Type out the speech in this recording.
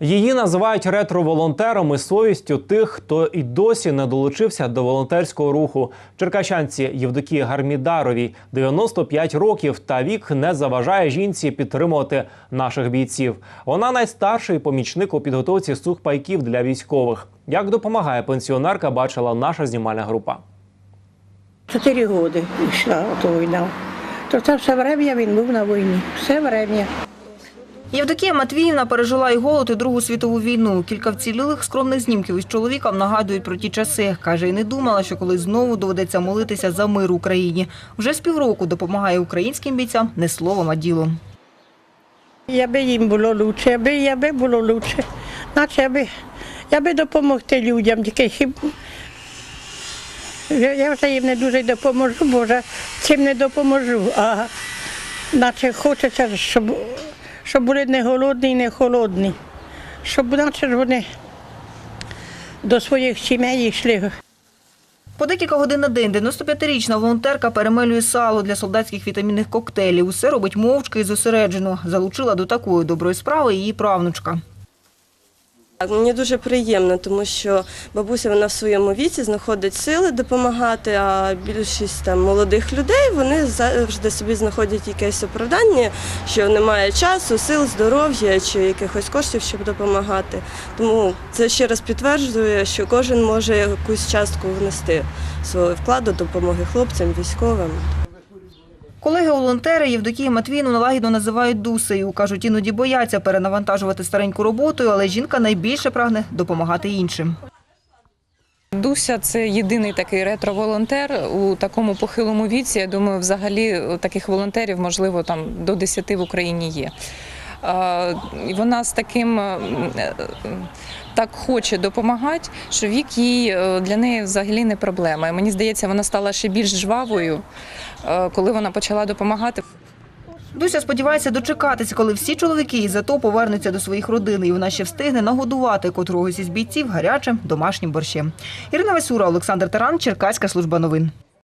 Її називають ретро-волонтером із совістю тих, хто і досі не долучився до волонтерського руху. Черкащанці Євдокії Гармідаровій 95 років та вік не заважає жінці підтримувати наших бійців. Вона найстарший помічник у підготовці сухпайків для військових. Як допомагає пенсіонерка, бачила наша знімальна група. Чотири роки йшла ото війна. То це все время він був на війні. Все время. Євдокія Матвіївна пережила і голод, і Другу світову війну. Кілька вцілілих скромних знімків із чоловіком нагадують про ті часи. Каже, і не думала, що колись знову доведеться молитися за мир Україні. Вже з півроку допомагає українським бійцям не словом, а ділом. Якби їм було лучше, якби, якби було лучше. Наче якби, якби допомогти людям, тільки хіб... Я я вже їм не дуже допоможу, бо вже цим не допоможу. А наче хочеться, щоб, щоб були не голодні і не холодні. Щоб наче вони до своїх сімей йшли. По декілька годин на день 95-річна волонтерка перемелює сало для солдатських вітамінних коктейлів. Усе робить мовчки і зосереджено. Залучила до такої доброї справи її правнучка. Мені дуже приємно, тому що бабуся вона в своєму віці знаходить сили допомагати, а більшість там молодих людей вони завжди собі знаходять якесь оправдання, що немає часу, сил, здоров'я чи якихось коштів, щоб допомагати. Тому це ще раз підтверджує, що кожен може якусь частку внести свого вкладу допомоги хлопцям, військовим. Колеги-волонтери Євдокії Матвіївну налагідно називають Дусею. Кажуть, іноді бояться перенавантажувати стареньку роботою, але жінка найбільше прагне допомагати іншим. Дуся це єдиний такий ретро-волонтер у такому похилому віці. Я думаю, взагалі таких волонтерів, можливо, там до 10 в Україні є. Е, вона з таким е, е, так хоче допомагати, що вік їй е, для неї взагалі не проблема. Мені здається, вона стала ще більш жвавою, е, коли вона почала допомагати. Дуся сподівається дочекатися, коли всі чоловіки із АТО повернуться до своїх родин, і вона ще встигне нагодувати котрогось із бійців гарячим домашнім борщем. Ірина Васюра, Олександр Таран, Черкаська служба новин.